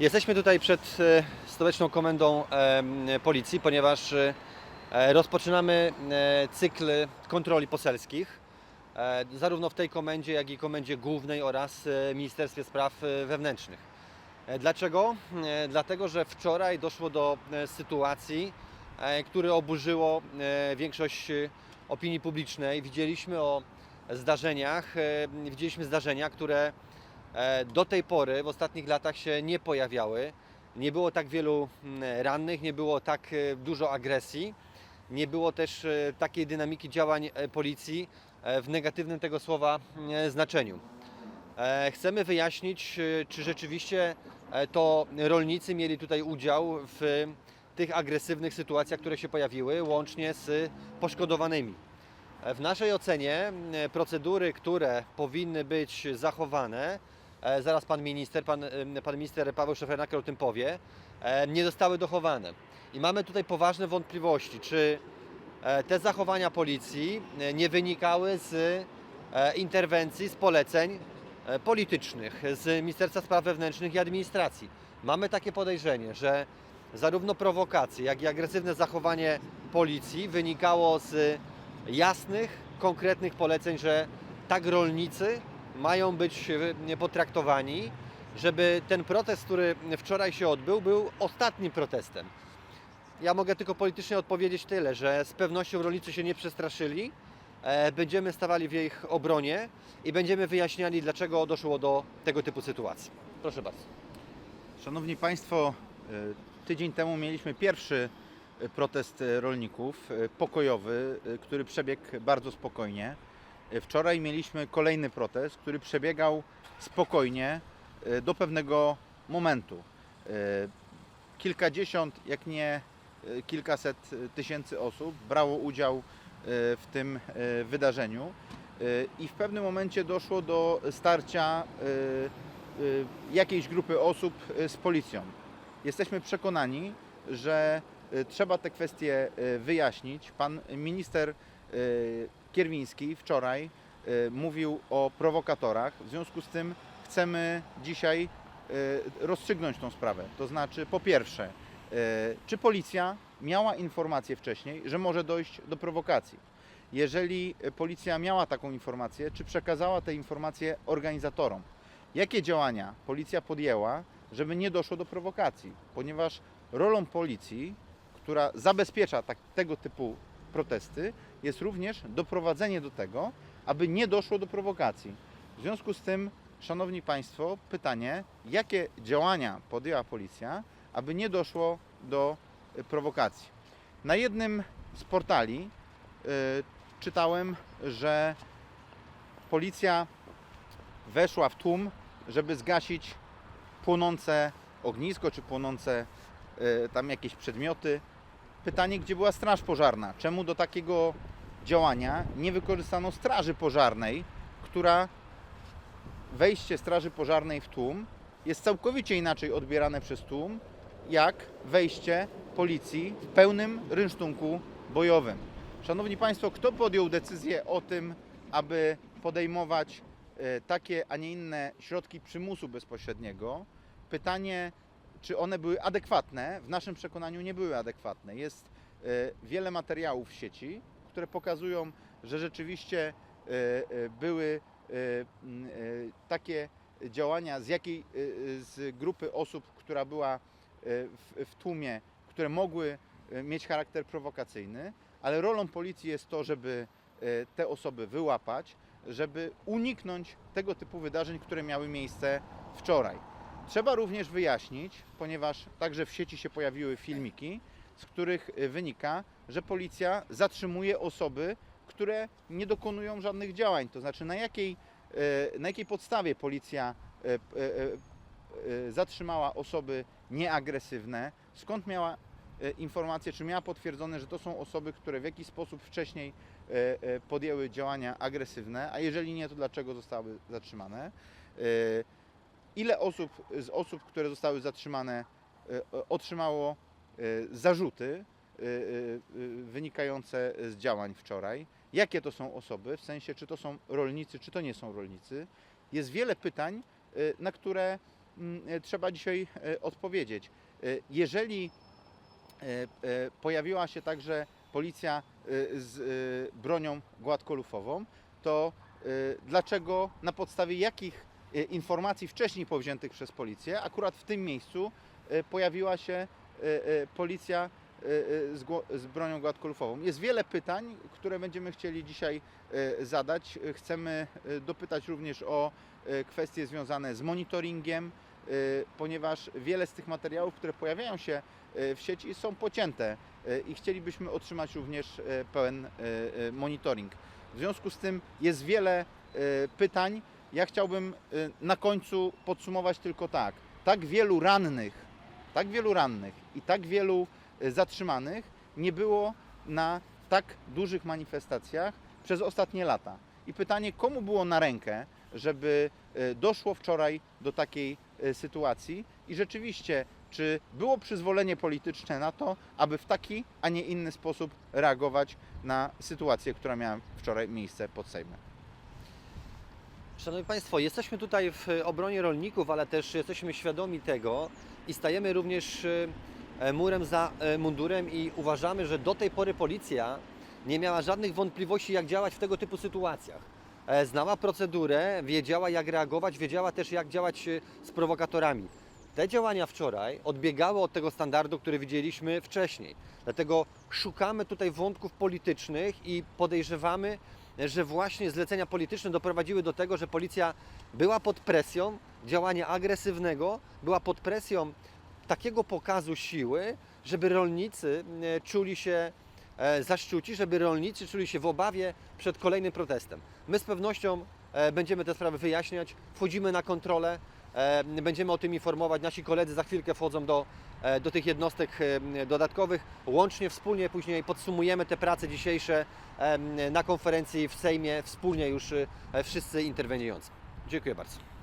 Jesteśmy tutaj przed e, stołeczną komendą policji, ponieważ e, rozpoczynamy e, cykl kontroli poselskich, zarówno w tej komendzie, jak i komendzie głównej oraz Ministerstwie Spraw Wewnętrznych. Dlaczego? Dlatego, że wczoraj doszło do sytuacji, które oburzyło większość opinii publicznej. Widzieliśmy o zdarzeniach, widzieliśmy zdarzenia, które do tej pory w ostatnich latach się nie pojawiały. Nie było tak wielu mm, rannych, nie było tak e, dużo agresji, nie było też e, takiej dynamiki działań e, policji e, w negatywnym tego słowa e, znaczeniu. E, Chcemy wyjaśnić, e, czy rzeczywiście e, to rolnicy mieli tutaj udział w tych agresywnych sytuacjach, które się pojawiły, łącznie z poszkodowanymi. E, W naszej ocenie e, procedury, które powinny być zachowane, e, zaraz pan minister, pan, e, pan minister Paweł Szefernaker o tym powie, e, nie zostały dochowane. I mamy tutaj poważne wątpliwości, czy e, te zachowania policji e, nie wynikały z e, interwencji, z poleceń e, politycznych, z Ministerstwa Spraw Wewnętrznych i Administracji. Mamy takie podejrzenie, że zarówno prowokacje, jak i agresywne zachowanie policji wynikało z jasnych, konkretnych poleceń, że tak rolnicy mają być e, potraktowani, żeby ten protest, który wczoraj się odbył, był ostatnim protestem. Ja mogę tylko politycznie odpowiedzieć tyle, że z pewnością rolnicy się nie przestraszyli. E, Będziemy stawali w ich obronie i będziemy wyjaśniali, dlaczego doszło do tego typu sytuacji. Proszę bardzo. Szanowni Państwo, e, tydzień temu mieliśmy pierwszy protest rolników, pokojowy, który przebiegł bardzo spokojnie. Wczoraj mieliśmy kolejny protest, który przebiegał spokojnie e, do pewnego momentu. E, Kilkadziesiąt, jak nie e, kilkaset tysięcy osób brało udział w tym wydarzeniu i w pewnym momencie doszło do starcia jakiejś grupy osób z policją. Jesteśmy przekonani, że trzeba te kwestie wyjaśnić. Pan minister Kierwiński wczoraj y, mówił o prowokatorach. W związku z tym chcemy dzisiaj y, rozstrzygnąć tą sprawę. To znaczy, po pierwsze, y, czy policja miała informację wcześniej, że może dojść do prowokacji? Jeżeli policja miała taką informację, czy przekazała te informacje organizatorom? Jakie działania policja podjęła, żeby nie doszło do prowokacji? Ponieważ rolą policji, która zabezpiecza tak, tego typu protesty, jest również doprowadzenie do tego, aby nie doszło do prowokacji. W związku z tym, Szanowni Państwo, pytanie, jakie działania podjęła policja, aby nie doszło do y, prowokacji? Na jednym z portali y, czytałem, że policja weszła w tłum, żeby zgasić płonące ognisko czy płonące e, tam jakieś przedmioty. Pytanie, gdzie była straż pożarna? Czemu do takiego działania nie wykorzystano straży pożarnej, która wejście straży pożarnej w tłum jest całkowicie inaczej odbierane przez tłum, jak wejście policji w pełnym rynsztunku bojowym. Szanowni Państwo, kto podjął decyzję o tym, aby podejmować e, takie, a nie inne środki przymusu bezpośredniego? Pytanie, czy one były adekwatne? W naszym przekonaniu nie były adekwatne. Jest e, wiele materiałów w sieci, które pokazują, że rzeczywiście e, e, były takie działania z jakiej z grupy osób, która była w, w tłumie, które mogły mieć charakter prowokacyjny, ale rolą policji jest to, żeby te osoby wyłapać, żeby uniknąć tego typu wydarzeń, które miały miejsce wczoraj. Trzeba również wyjaśnić, ponieważ także w sieci się pojawiły filmiki, z których e, wynika, że policja zatrzymuje osoby, które nie dokonują żadnych działań. To znaczy, na jakiej, e, na jakiej podstawie policja e, zatrzymała osoby nieagresywne, skąd miała informację, czy miała potwierdzone, że to są osoby, które w jakiś sposób wcześniej podjęły działania agresywne, a jeżeli nie, to dlaczego zostały zatrzymane? Ile osób z osób, które zostały zatrzymane, e, otrzymało e, zarzuty e, wynikające z działań wczoraj? Jakie to są osoby, w sensie czy to są rolnicy, czy to nie są rolnicy? Jest wiele pytań, na które mm, trzeba dzisiaj odpowiedzieć. Jeżeli pojawiła się także policja z bronią gładkolufową, to dlaczego, na podstawie jakich informacji wcześniej powziętych przez policję, akurat w tym miejscu e, pojawiła się e, policja z, bronią gładkolufową. Jest wiele pytań, które będziemy chcieli dzisiaj zadać. Chcemy dopytać również o kwestie związane z monitoringiem, ponieważ wiele z tych materiałów, które pojawiają się w sieci są pocięte i chcielibyśmy otrzymać również pełen monitoring. W związku z tym jest wiele pytań. Ja chciałbym e, na końcu podsumować tylko tak. Tak wielu rannych, tak wielu rannych i tak wielu e, zatrzymanych nie było na tak dużych manifestacjach przez ostatnie lata. I pytanie, komu było na rękę, żeby e, doszło wczoraj do takiej sytuacji i rzeczywiście, czy było przyzwolenie polityczne na to, aby w taki, a nie inny sposób reagować na sytuację, która miała wczoraj miejsce pod Sejmem. Szanowni Państwo, jesteśmy tutaj w obronie rolników, ale też jesteśmy świadomi tego i stajemy również e, murem za e, mundurem i uważamy, że do tej pory policja nie miała żadnych wątpliwości, jak działać w tego typu sytuacjach. E, Znała procedurę, wiedziała jak reagować, wiedziała też jak działać z prowokatorami. Te działania wczoraj odbiegały od tego standardu, który widzieliśmy wcześniej. Dlatego szukamy tutaj wątków politycznych i podejrzewamy, że właśnie zlecenia polityczne doprowadziły do tego, że policja była pod presją działania agresywnego, była pod presją takiego pokazu siły, żeby rolnicy e, czuli się e, zaszczuci, żeby rolnicy czuli się w obawie przed kolejnym protestem. My z pewnością e, będziemy te sprawy wyjaśniać, wchodzimy na kontrolę, będziemy o tym informować. Nasi koledzy za chwilkę wchodzą do, e, do tych jednostek e, dodatkowych. Łącznie, wspólnie później podsumujemy te prace dzisiejsze e, na konferencji w Sejmie, wspólnie już e, wszyscy interweniujący. Dziękuję bardzo.